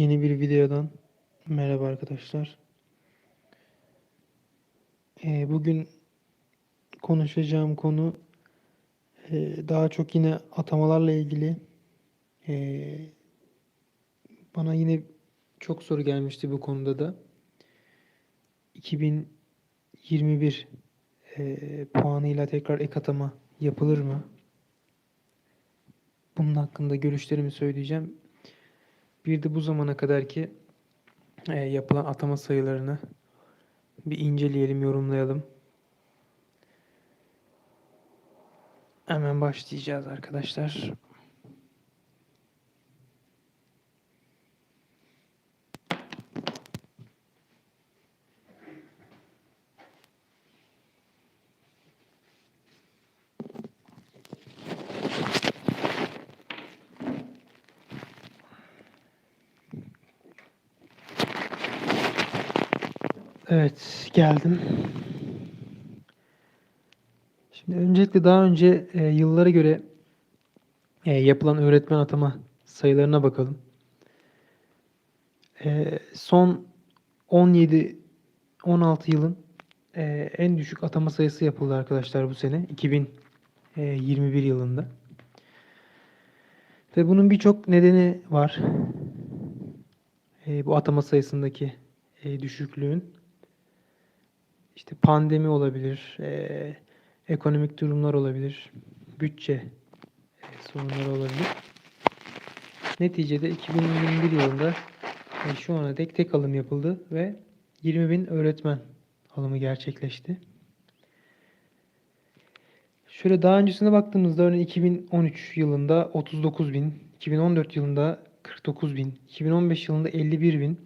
Yeni bir videodan merhaba arkadaşlar. Ee, bugün konuşacağım konu e, daha çok yine atamalarla ilgili. Ee, bana yine çok soru gelmişti bu konuda da. 2021 e, puanıyla tekrar ek atama yapılır mı? Bunun hakkında görüşlerimi söyleyeceğim. Bir de bu zamana kadarki e, yapılan atama sayılarını bir inceleyelim, yorumlayalım. Hemen başlayacağız arkadaşlar. Evet, geldim. Şimdi öncelikle daha önce e, yıllara göre e, yapılan öğretmen atama sayılarına bakalım. E, son 17-16 yılın e, en düşük atama sayısı yapıldı arkadaşlar bu sene. 2021 yılında. Ve bunun birçok nedeni var. E, bu atama sayısındaki e, düşüklüğün. İşte pandemi olabilir, e, ekonomik durumlar olabilir, bütçe e, sorunları olabilir. Neticede 2021 yılında e, şu ana dek tek alım yapıldı ve 20 bin öğretmen alımı gerçekleşti. Şöyle daha öncesine baktığımızda örneğin 2013 yılında 39 bin, 2014 yılında 49 bin, 2015 yılında 51 bin,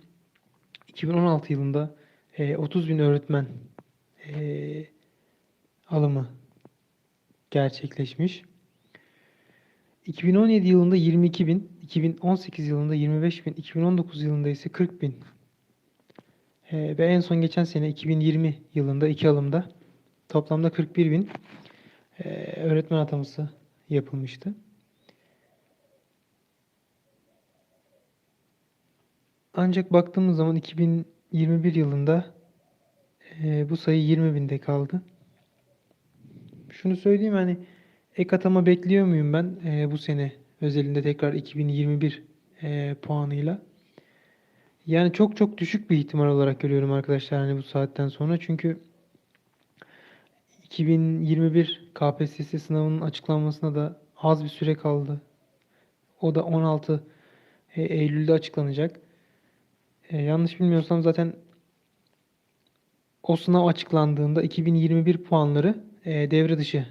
2016 yılında e, 30 bin öğretmen e, alımı gerçekleşmiş. 2017 yılında 22 bin, 2018 yılında 25 bin, 2019 yılında ise 40 bin. E, ve en son geçen sene 2020 yılında iki alımda toplamda 41 bin e, öğretmen ataması yapılmıştı. Ancak baktığımız zaman 2021 yılında e, bu sayı 20 binde kaldı. Şunu söyleyeyim hani ek atama bekliyor muyum ben e, bu sene özelinde tekrar 2021 e, puanıyla? Yani çok çok düşük bir ihtimal olarak görüyorum arkadaşlar hani bu saatten sonra çünkü 2021 KPSS sınavının açıklanmasına da az bir süre kaldı. O da 16 e, Eylül'de açıklanacak. E, yanlış bilmiyorsam zaten o sınav açıklandığında 2021 puanları e, devre dışı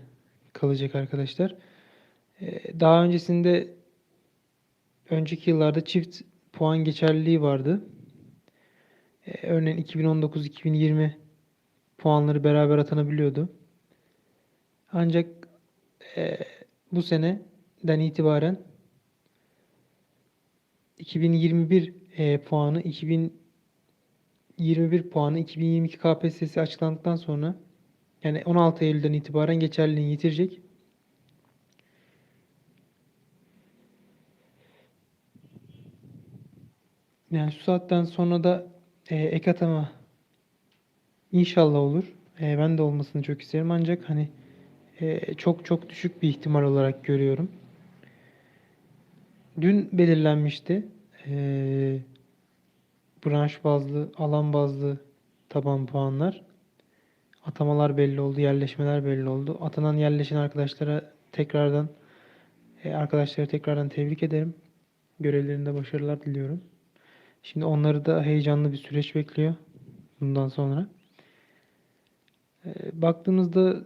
kalacak arkadaşlar. E, daha öncesinde önceki yıllarda çift puan geçerliliği vardı. E, örneğin 2019-2020 puanları beraber atanabiliyordu. Ancak e, bu seneden itibaren 2021 e, puanı 2000 21 puanı 2022 KPSS açıklandıktan sonra yani 16 Eylül'den itibaren geçerliliğini yitirecek. Yani şu saatten sonra da e, ek atama inşallah olur. E, ben de olmasını çok isterim ancak hani e, çok çok düşük bir ihtimal olarak görüyorum. Dün belirlenmişti. Eee branş bazlı, alan bazlı taban puanlar. Atamalar belli oldu, yerleşmeler belli oldu. Atanan yerleşen arkadaşlara tekrardan e, arkadaşları tekrardan tebrik ederim. Görevlerinde başarılar diliyorum. Şimdi onları da heyecanlı bir süreç bekliyor bundan sonra. E, baktığımızda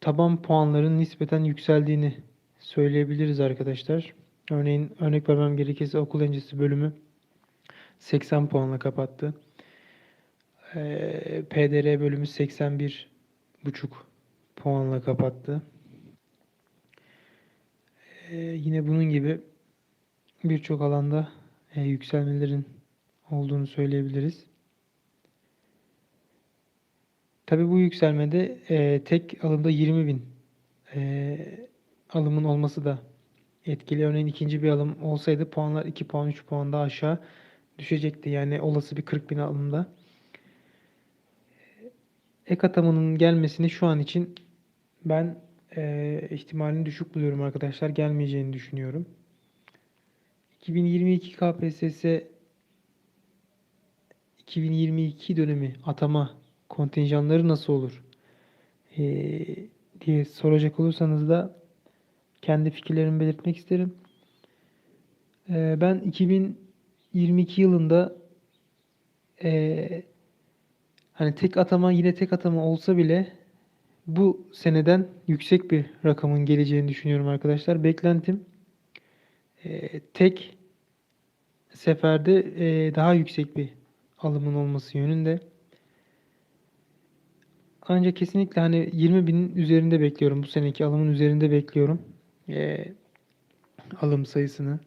taban puanların nispeten yükseldiğini söyleyebiliriz arkadaşlar. Örneğin örnek vermem gerekirse okul öncesi bölümü 80 puanla kapattı. Ee, PDR bölümü 81 buçuk puanla kapattı. Ee, yine bunun gibi birçok alanda e, yükselmelerin olduğunu söyleyebiliriz. Tabi bu yükselmede e, tek alımda 20 bin e, alımın olması da etkili. Örneğin ikinci bir alım olsaydı puanlar 2 puan 3 puan daha aşağı düşecekti. Yani olası bir 40 bin alımda. Ek atamanın gelmesini şu an için ben eee ihtimalini düşük buluyorum arkadaşlar. Gelmeyeceğini düşünüyorum. 2022 KPSS 2022 dönemi atama kontenjanları nasıl olur? Eee, diye soracak olursanız da kendi fikirlerimi belirtmek isterim. Eee, ben 2022 yılında eee, hani tek atama yine tek atama olsa bile bu seneden yüksek bir rakamın geleceğini düşünüyorum arkadaşlar. Beklentim eee, tek seferde eee, daha yüksek bir alımın olması yönünde. Ancak kesinlikle hani 20 binin üzerinde bekliyorum. Bu seneki alımın üzerinde bekliyorum. Eee, alım sayısını.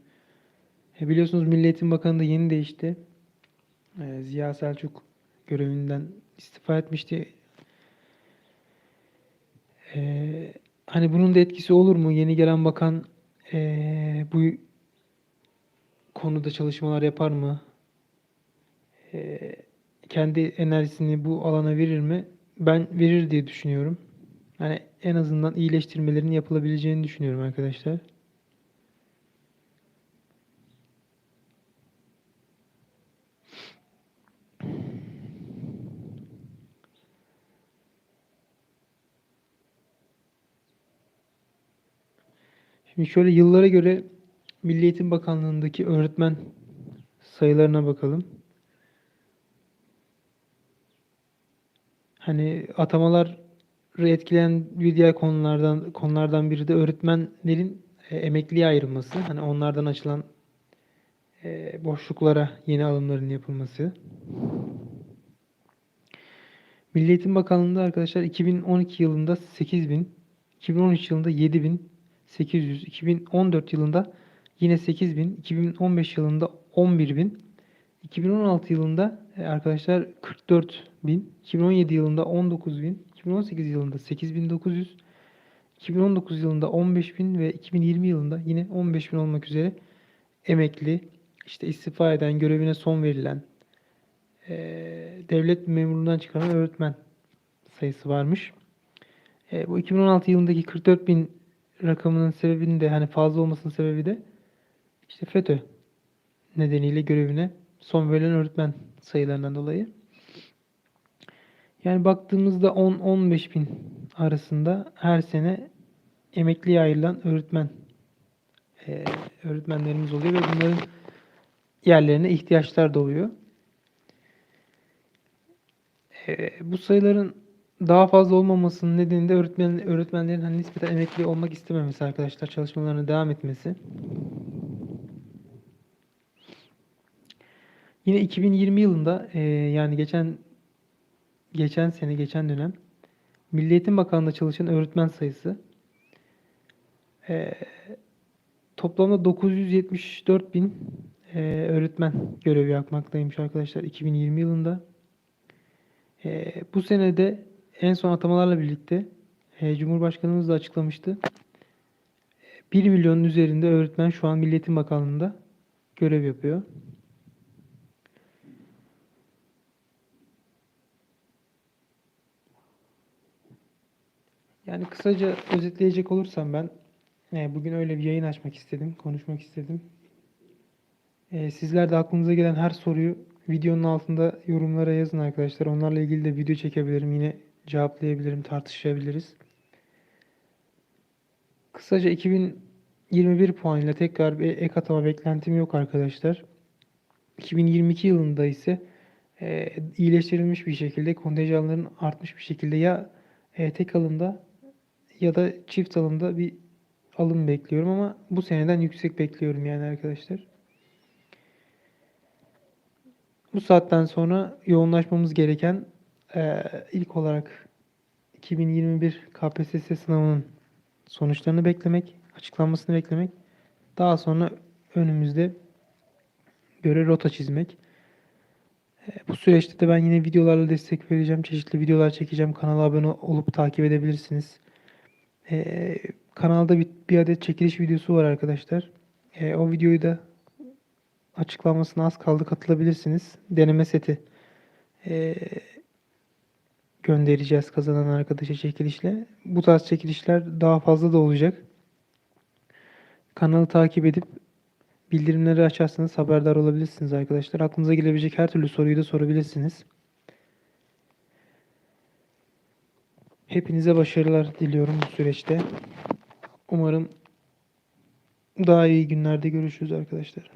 E, biliyorsunuz Milli Eğitim Bakanı da yeni değişti. Eee, Ziya Selçuk görevinden istifa etmişti. Eee, hani bunun da etkisi olur mu? Yeni gelen bakan bu konuda çalışmalar yapar mı? Kendi enerjisini bu alana verir mi? Ben verir diye düşünüyorum. Hani en azından iyileştirmelerin yapılabileceğini düşünüyorum arkadaşlar. Şimdi şöyle yıllara göre Milli Eğitim Bakanlığı'ndaki öğretmen sayılarına bakalım. Hani atamaları etkileyen bir diğer konulardan konulardan biri de öğretmenlerin e, emekliye ayrılması. Hani onlardan açılan e, boşluklara yeni alımların yapılması. Milli Eğitim Bakanlığı'nda arkadaşlar 2012 yılında 8000, 2013 yılında 7800, 2014 yılında yine 8000, 2015 yılında 11000, 2016 yılında e, arkadaşlar 44000, 2017 yılında 19000, 2018 yılında 8900, 2019 yılında 15000 ve 2020 yılında yine 15000 olmak üzere emekli, işte istifa eden, görevine son verilen, e, devlet memurluğundan çıkaran öğretmen sayısı varmış. E, bu 2016 yılındaki 44 bin rakamının sebebinin de hani fazla olmasının sebebi de işte FETÖ nedeniyle görevine son verilen öğretmen sayılarından dolayı. Yani baktığımızda 10-15 bin arasında her sene emekliye ayrılan öğretmen e, öğretmenlerimiz oluyor ve bunların yerlerine ihtiyaçlar doğuyor. E, bu sayıların daha fazla olmamasının nedeni de öğretmen, öğretmenlerin hani nispeten emekli olmak istememesi arkadaşlar. Çalışmalarına devam etmesi. Yine 2020 yılında e, yani geçen geçen sene geçen dönem Milli Eğitim Bakanlığı'nda çalışan öğretmen sayısı e, toplamda 974 bin e, öğretmen görevi yapmaktaymış arkadaşlar 2020 yılında. E, bu senede en son atamalarla birlikte e, Cumhurbaşkanımız da açıklamıştı. 1 milyonun üzerinde öğretmen şu an Milli Eğitim Bakanlığı'nda görev yapıyor. Yani kısaca özetleyecek olursam ben e, bugün öyle bir yayın açmak istedim, konuşmak istedim. E, sizler de aklınıza gelen her soruyu videonun altında yorumlara yazın arkadaşlar. Onlarla ilgili de video çekebilirim. Yine cevaplayabilirim, tartışabiliriz. Kısaca 2021 puanıyla tekrar bir ek atama beklentim yok arkadaşlar. 2022 yılında ise e, iyileştirilmiş bir şekilde kontenjanların artmış bir şekilde ya e, tek alımda ya da çift alımda bir alım bekliyorum ama bu seneden yüksek bekliyorum yani arkadaşlar. Bu saatten sonra yoğunlaşmamız gereken e, ilk olarak 2021 KPSS sınavının sonuçlarını beklemek, açıklanmasını beklemek. Daha sonra önümüzde göre rota çizmek. E, bu süreçte de ben yine videolarla destek vereceğim. Çeşitli videolar çekeceğim. Kanala abone olup takip edebilirsiniz. Ee, kanalda bir, bir adet çekiliş videosu var arkadaşlar. Ee, o videoyu da açıklamasına az kaldı katılabilirsiniz. Deneme seti ee, göndereceğiz kazanan arkadaşa çekilişle. Bu tarz çekilişler daha fazla da olacak. Kanalı takip edip bildirimleri açarsanız haberdar olabilirsiniz arkadaşlar. Aklınıza gelebilecek her türlü soruyu da sorabilirsiniz. Hepinize başarılar diliyorum bu süreçte. Umarım daha iyi günlerde görüşürüz arkadaşlar.